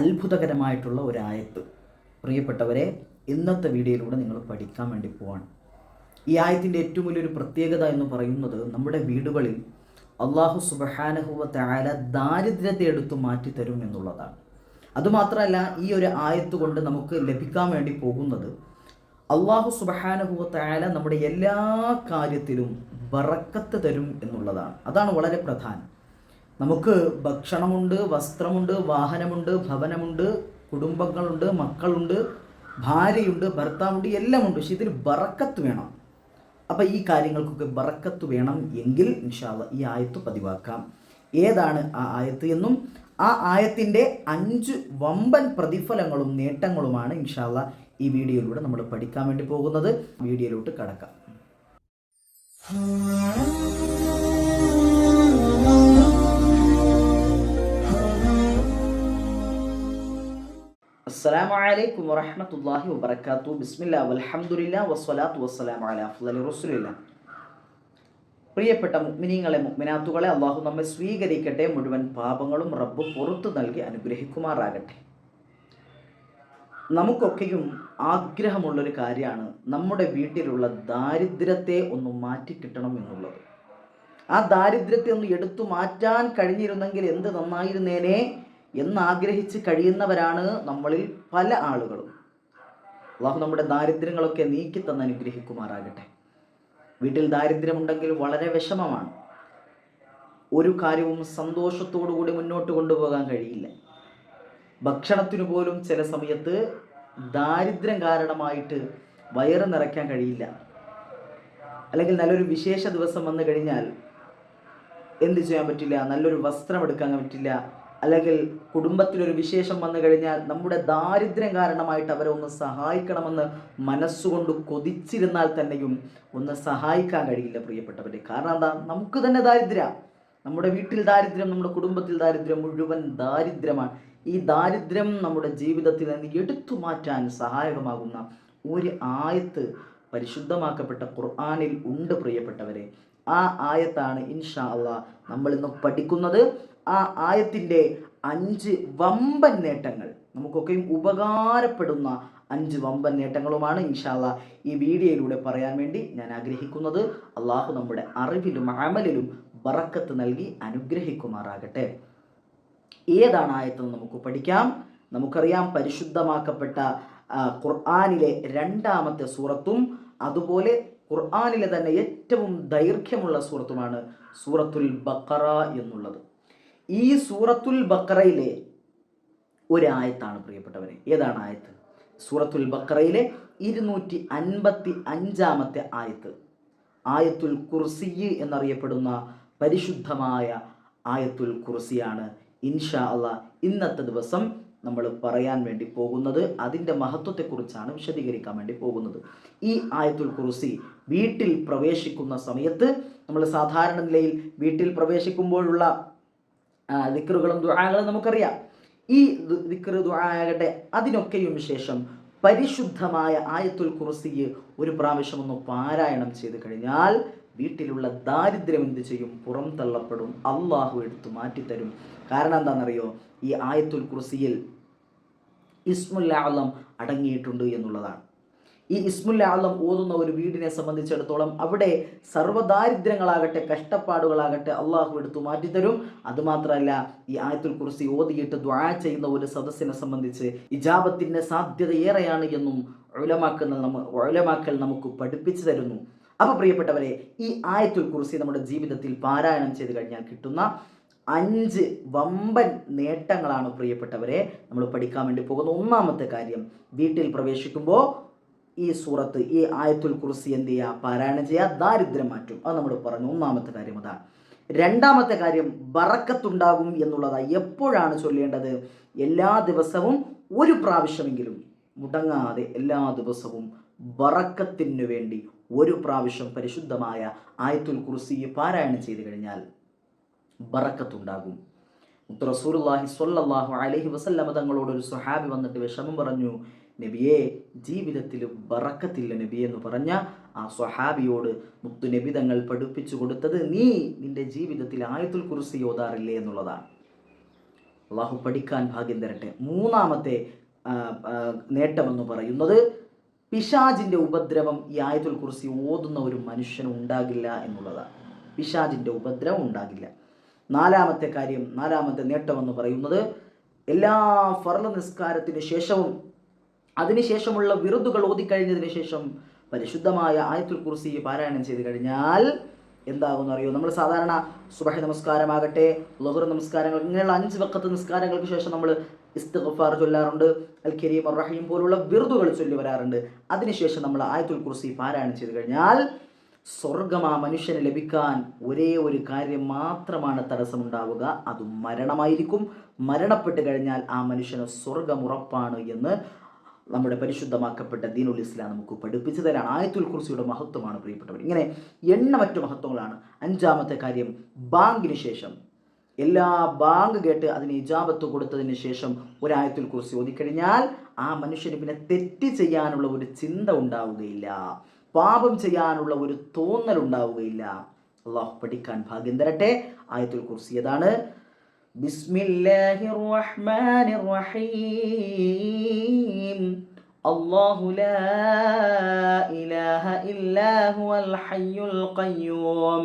അത്ഭുതകരമായിട്ടുള്ള ഒരു ആയത്ത് പ്രിയപ്പെട്ടവരെ ഇന്നത്തെ വീഡിയോയിലൂടെ നിങ്ങൾ പഠിക്കാൻ വേണ്ടി പോവാണ്. ഈ ആയത്തിന്റെ ഏറ്റവും വലിയൊരു പ്രത്യേകത എന്ന് പറയുന്നത് നമ്മുടെ വീടുകളിൽ അള്ളാഹു സുബഹാനഹുവ താര ദാരിദ്ര്യത്തെ എടുത്തു മാറ്റി തരും എന്നുള്ളതാണ്. അതുമാത്രമല്ല ഈ ഒരു ആയത്ത് കൊണ്ട് നമുക്ക് ലഭിക്കാൻ വേണ്ടി പോകുന്നത് അള്ളാഹു സുബഹാനഹുവ താര നമ്മുടെ എല്ലാ കാര്യത്തിലും ബറക്കത്ത് തരും എന്നുള്ളതാണ്. അതാണ് വളരെ പ്രധാനം. നമുക്ക് ഭക്ഷണമുണ്ട് വസ്ത്രമുണ്ട് വാഹനമുണ്ട് ഭവനമുണ്ട് കുടുംബങ്ങളുണ്ട് മക്കളുണ്ട് ഭാര്യയുണ്ട് ഭർത്താവുണ്ട് എല്ലാം ഉണ്ട് പക്ഷെ ഇതിൽ ബറക്കത്ത് വേണം. അപ്പം ഈ കാര്യങ്ങൾക്കൊക്കെ ബറക്കത്ത് വേണം എങ്കിൽ ഇൻഷാല്ല ഈ ആയത്ത് പതിവാക്കാം. ഏതാണ് ആ ആയത്ത് എന്നും? ആ ആയത്തിന്റെ അഞ്ച് വമ്പൻ പ്രതിഫലങ്ങളും നേട്ടങ്ങളുമാണ് ഇൻഷാല്ല ഈ വീഡിയോയിലൂടെ നമ്മൾ പഠിക്കാൻ വേണ്ടി പോകുന്നത്. വീഡിയോയിലോട്ട് കടക്കാം. അസ്സലാമു അലൈക്കും വറഹ്മത്തുള്ളാഹി വബറകാതുഹു. ബിസ്മില്ല വൽഹംദുലില്ലാ വസ്സലാത്തു വസ്സലാമു അലാ അഫ്ളലി റസൂലില്ലാ പ്രിയപ്പെട്ട മുഗ്മിനീങ്ങളെ മുഗ്മിനാത്തുകളെ അള്ളാഹു നമ്മെ സ്വീകരിക്കട്ടെ. മുഴുവൻ പാപങ്ങളും റബ്ബ് പുറത്തു നൽകി അനുഗ്രഹിക്കുമാറാകട്ടെ. നമുക്കൊക്കെയും ആഗ്രഹമുള്ളൊരു കാര്യമാണ് നമ്മുടെ വീട്ടിലുള്ള ദാരിദ്ര്യത്തെ ഒന്ന് മാറ്റിക്കിട്ടണം എന്നുള്ളത്. ആ ദാരിദ്ര്യത്തെ ഒന്ന് എടുത്തു മാറ്റാൻ കഴിഞ്ഞിരുന്നെങ്കിൽ എന്ത് നന്നായിരുന്നേനെ? എന്നാഗ്രഹിച്ച് കഴിയുന്നവരാണ് നമ്മളിൽ പല ആളുകളും. അള്ളാഹു നമ്മുടെ ദാരിദ്ര്യങ്ങളൊക്കെ നീക്കി തന്ന് അനുഗ്രഹിക്കുമാറാകട്ടെ. വീട്ടിൽ ദാരിദ്ര്യമുണ്ടെങ്കിൽ വളരെ വിഷമമാണ്. ഒരു കാര്യവും സന്തോഷത്തോടു കൂടി മുന്നോട്ട് കൊണ്ടുപോകാൻ കഴിയില്ല. ഭക്ഷണത്തിനു പോലും ചില സമയത്ത് ദാരിദ്ര്യം കാരണമായിട്ട് വയറ് നിറയ്ക്കാൻ കഴിയില്ല. അല്ലെങ്കിൽ നല്ലൊരു വിശേഷ ദിവസം വന്നു കഴിഞ്ഞാൽ എന്ത് ചെയ്യാൻ പറ്റില്ല? നല്ലൊരു വസ്ത്രം എടുക്കാൻ പറ്റില്ല? അല്ലെങ്കിൽ കുടുംബത്തിലൊരു വിശേഷം വന്നു കഴിഞ്ഞാൽ നമ്മുടെ ദാരിദ്ര്യം കാരണമായിട്ട് അവരെ ഒന്ന് സഹായിക്കണമെന്ന് മനസ്സുകൊണ്ട് കൊതിച്ചിരുന്നാൽ തന്നെയും ഒന്ന് സഹായിക്കാൻ കഴിയില്ല പ്രിയപ്പെട്ടവരെ. കാരണം എന്താ? നമുക്ക് തന്നെ ദാരിദ്ര്യം. നമ്മുടെ വീട്ടിൽ ദാരിദ്ര്യം നമ്മുടെ കുടുംബത്തിൽ ദാരിദ്ര്യം മുഴുവൻ ദാരിദ്ര്യമാണ്. ഈ ദാരിദ്ര്യം നമ്മുടെ ജീവിതത്തിൽ നിന്ന് എടുത്തു മാറ്റാൻ സഹായകമാകുന്ന ഒരു ആയത്ത് പരിശുദ്ധമാക്കപ്പെട്ട ഖുർആാനിൽ ഉണ്ട് പ്രിയപ്പെട്ടവരെ. ആ ആയത്താണ് ഇൻഷാ അള്ളാ നമ്മൾ ഇന്ന് പഠിക്കുന്നത്. ആ ആയത്തിന്റെ അഞ്ച് വമ്പൻ നേട്ടങ്ങൾ. നമുക്കൊക്കെയും ഉപകാരപ്പെടുന്ന അഞ്ച് വമ്പൻ നേട്ടങ്ങളുമാണ് ഇൻഷാല്ല ഈ വീഡിയോയിലൂടെ പറയാൻ വേണ്ടി ഞാൻ ആഗ്രഹിക്കുന്നത്. അള്ളാഹു നമ്മുടെ അറിവിലും അമലിലും ബറക്കത്ത് നൽകി അനുഗ്രഹിക്കുമാറാകട്ടെ. ഏതാണ് ആയത്തെന്ന് നമുക്ക് പഠിക്കാം. നമുക്കറിയാം പരിശുദ്ധമാക്കപ്പെട്ട ഖുർആാനിലെ ഖുർആനിലെ രണ്ടാമത്തെ സൂറത്തും അതുപോലെ ഖുർആനിലെ തന്നെ ഏറ്റവും ദൈർഘ്യമുള്ള സൂറത്തുമാണ് സൂറത്തുൽ ബക്കറ എന്നുള്ളത്. ഈ സൂറത്തുൽ ബക്കറയിലെ ഒരായത്താണ് പ്രിയപ്പെട്ടവരെ. ഏതാണ് ആയത്ത്? സൂറത്തുൽ ബക്കറയിലെ ഇരുന്നൂറ്റി അൻപത്തി അഞ്ചാമത്തെ ആയത്ത്. ആയത്തുൽ കുർസി എന്നറിയപ്പെടുന്ന പരിശുദ്ധമായ ആയത്തുൽ കുർസിയാണ്. ഇൻഷാ അള്ളാ ഇന്നത്തെ ദിവസം നമ്മൾ പറയാൻ വേണ്ടി പോകുന്നത്. അതിന്റെ മഹത്വത്തെക്കുറിച്ചാണ് വിശദീകരിക്കാൻ വേണ്ടി പോകുന്നത്. ഈ ആയത്തുൽ കുറുസി വീട്ടിൽ പ്രവേശിക്കുന്ന സമയത്ത് നമ്മൾ സാധാരണ നിലയിൽ വീട്ടിൽ പ്രവേശിക്കുമ്പോഴുള്ള ദിക്കറുകളും ദുആകളും നമുക്കറിയാം. ഈ ദിക്കർ ദുആകട്ടെ അതിനൊക്കെയും ശേഷം പരിശുദ്ധമായ ആയത്തുൽ കുറുസിയെ ഒരു പ്രാവശ്യം ഒന്ന് പാരായണം ചെയ്ത് കഴിഞ്ഞാൽ വീട്ടിലുള്ള ദാരിദ്ര്യം എന്ത് ചെയ്യും? പുറം തള്ളപ്പെടും. അള്ളാഹു എടുത്തു മാറ്റിത്തരും കാരണം എന്താണെന്നറിയോ? ഈ ആയത്തുൽ കുർസിയിൽ ഇസ്മുല്ലാളം അടങ്ങിയിട്ടുണ്ട് എന്നുള്ളതാണ്. ഈ ഇസ്മുല്ലാളം ഓതുന്ന ഒരു വീടിനെ സംബന്ധിച്ചിടത്തോളം അവിടെ സർവദാരിദ്ര്യങ്ങളാകട്ടെ കഷ്ടപ്പാടുകളാകട്ടെ അള്ളാഹു എടുത്തു മാറ്റിത്തരും അതുമാത്രമല്ല ഈ ആയത്തുൽ കുറിച്ച് ഓതിയിട്ട് ദ്വാ ചെയ്യുന്ന ഒരു സദസ്സിനെ സംബന്ധിച്ച് ഇജാബത്തിന്റെ സാധ്യത ഏറെയാണ് എന്നും ഒഴലമാക്കുന്ന നമ്മ ഒഴലമാക്കൽ നമുക്ക് പഠിപ്പിച്ചു തരുന്നു. അപ്പോൾ പ്രിയപ്പെട്ടവരെ ഈ ആയത്തുൽ കുറിസി നമ്മുടെ ജീവിതത്തിൽ പാരായണം ചെയ്ത് കഴിഞ്ഞാൽ കിട്ടുന്ന അഞ്ച് വമ്പൻ നേട്ടങ്ങളാണ് പ്രിയപ്പെട്ടവരെ. നമ്മൾ പഠിക്കാൻ വേണ്ടി പോകുന്ന ഒന്നാമത്തെ കാര്യം വീട്ടിൽ പ്രവേശിക്കുമ്പോൾ ഈ സൂറത്ത് ഈ ആയത്തുൽ കുറിസി എന്ത് ചെയ്യുക? പാരായണം ചെയ്യുക. ദാരിദ്ര്യം മാറ്റും. അത് നമ്മൾ പറഞ്ഞു. ഒന്നാമത്തെ കാര്യം അതാണ് രണ്ടാമത്തെ കാര്യം ബറക്കത്തുണ്ടാകും എന്നുള്ളതാണ് എപ്പോഴാണ് ചൊല്ലേണ്ടത്? എല്ലാ ദിവസവും ഒരു പ്രാവശ്യമെങ്കിലും. മുടങ്ങാതെ എല്ലാ ദിവസവും ബറക്കത്തിനു വേണ്ടി ഒരു പ്രാവശ്യം പരിശുദ്ധമായ ആയത്തുൽ കുർസി പാരായണം ചെയ്തു കഴിഞ്ഞാൽ ബറക്കത്തുണ്ടാകും. റസൂലുള്ളാഹി സ്വല്ലല്ലാഹു അലൈഹി വസല്ലമ തങ്ങളോട് ഒരു സ്വഹാബി വന്നിട്ട് വിഷമം പറഞ്ഞു നബിയെ ജീവിതത്തിൽ ബറക്കത്തില്ല നബി എന്ന് പറഞ്ഞ ആ സ്വഹാബിയോട് മുത്തു നബി തങ്ങൾ പഠിപ്പിച്ചു കൊടുത്തത് നീ നിന്റെ ജീവിതത്തിൽ ആയത്തുൽ കുറിച്ച് ഓതാറില്ലേ എന്നുള്ളതാണ്. അള്ളാഹു പഠിക്കാൻ ഭാഗ്യം തരട്ടെ. മൂന്നാമത്തെ നേട്ടമെന്ന് പറയുന്നത് പിശാജിന്റെ ഉപദ്രവം ഈ ആയത്തുൽ കുറിച്ച് ഓതുന്ന ഒരു മനുഷ്യന് ഉണ്ടാകില്ല എന്നുള്ളതാണ്. പിശാജിന്റെ ഉപദ്രവം ഉണ്ടാകില്ല. നാലാമത്തെ കാര്യം നാലാമത്തെ നേട്ടമെന്ന് പറയുന്നത് എല്ലാ ഫർള നിസ്കാരത്തിന് ശേഷവും അതിനുശേഷമുള്ള വിറുതുകൾ ഓതിക്കഴിഞ്ഞതിന് ശേഷം പരിശുദ്ധമായ ആയത്തുൽ കുറിസി പാരായണം ചെയ്ത് കഴിഞ്ഞാൽ എന്താകുമെന്ന് അറിയോ? നമ്മൾ സാധാരണ സുബഹ നമസ്കാരമാകട്ടെ ലഹുർ നമസ്കാരങ്ങൾ ഇങ്ങനെയുള്ള അഞ്ച് വക്കത്ത് നിസ്കാരങ്ങൾക്ക് ശേഷം നമ്മൾ ഇസ്തിഗ്ഫാർ ചൊല്ലാറുണ്ട് അൽ കരീം റഹീം പോലുള്ള വിറുതുകൾ ചൊല്ലി വരാറുണ്ട്. അതിനുശേഷം നമ്മൾ ആയത്തുൽ കുർസി പാരായണം ചെയ്ത് കഴിഞ്ഞാൽ സ്വർഗം ആ മനുഷ്യന് ലഭിക്കാൻ ഒരേ ഒരു കാര്യം മാത്രമാണ് തടസ്സമുണ്ടാവുക. അത് മരണമായിരിക്കും. മരണപ്പെട്ട് കഴിഞ്ഞാൽ ആ മനുഷ്യന് സ്വർഗം ഉറപ്പാണ് എന്ന് നമ്മുടെ പരിശുദ്ധമാക്കപ്പെട്ട ദീനുൽ ഇസ്ലാം നമുക്ക് പഠിപ്പിച്ചു തരാൻ ആയത്തുൽ കുർസിയുടെ മഹത്വമാണ് പ്രിയപ്പെട്ടവർ. ഇങ്ങനെ എണ്ണമറ്റു മഹത്വങ്ങളാണ്. അഞ്ചാമത്തെ കാര്യം ബാങ്കിന് ശേഷം എല്ലാ ബാങ്ക് കേട്ട് അതിന് ഇജാബത്ത് കൊടുത്തതിന് ശേഷം ഒരായത്തിൽ കുറിച്ച് ഓതിക്കഴിഞ്ഞാൽ ആ മനുഷ്യന് പിന്നെ തെറ്റ് ചെയ്യാനുള്ള ഒരു ചിന്ത ഉണ്ടാവുകയില്ല. പാപം ചെയ്യാനുള്ള ഒരു തോന്നൽ ഉണ്ടാവുകയില്ല. അള്ളാഹു പഠിക്കാൻ ഭാഗ്യം തരട്ടെ. ആയത്തുൽ കുർസി ഏതാണ്? ബിസ്മില്ലാഹിർ റഹ്മാനിർ റഹീം അല്ലാഹു ലാ ഇലാഹ ഇല്ലാ ഹുവൽ ഹയ്യുൽ ഖയ്യൂം.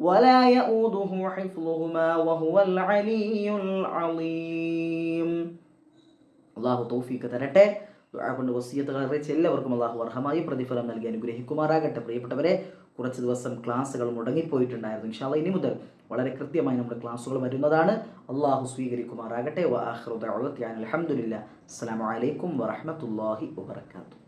ولا يؤوده حفظهما وهو العلي العظيم അള്ളാഹു തൗഫീക്ക് തരട്ടെ ദുആ കൊണ്ട് വസീയത്തുകൾ അറിയിച്ച എല്ലാവർക്കും അള്ളാഹു അർഹമായി പ്രതിഫലം നൽകി അനുഗ്രഹിക്കുമാറാകട്ടെ പ്രിയപ്പെട്ടവരെ കുറച്ച് ദിവസം ക്ലാസ്സുകൾ മുടങ്ങിപ്പോയിട്ടുണ്ടായിരുന്നു ഇൻഷാല്ല ഇനി മുതൽ വളരെ കൃത്യമായി നമ്മുടെ ക്ലാസ്സുകൾ വരുന്നതാണ് അള്ളാഹു സ്വീകരിക്കുമാറാകട്ടെ വആഖിറു ദഅവത്തി അനിൽ ഹംദുലില്ലാ അസ്സലാമു അലൈക്കും വറഹ്മത്തുള്ളാഹി വബറകാതുഹു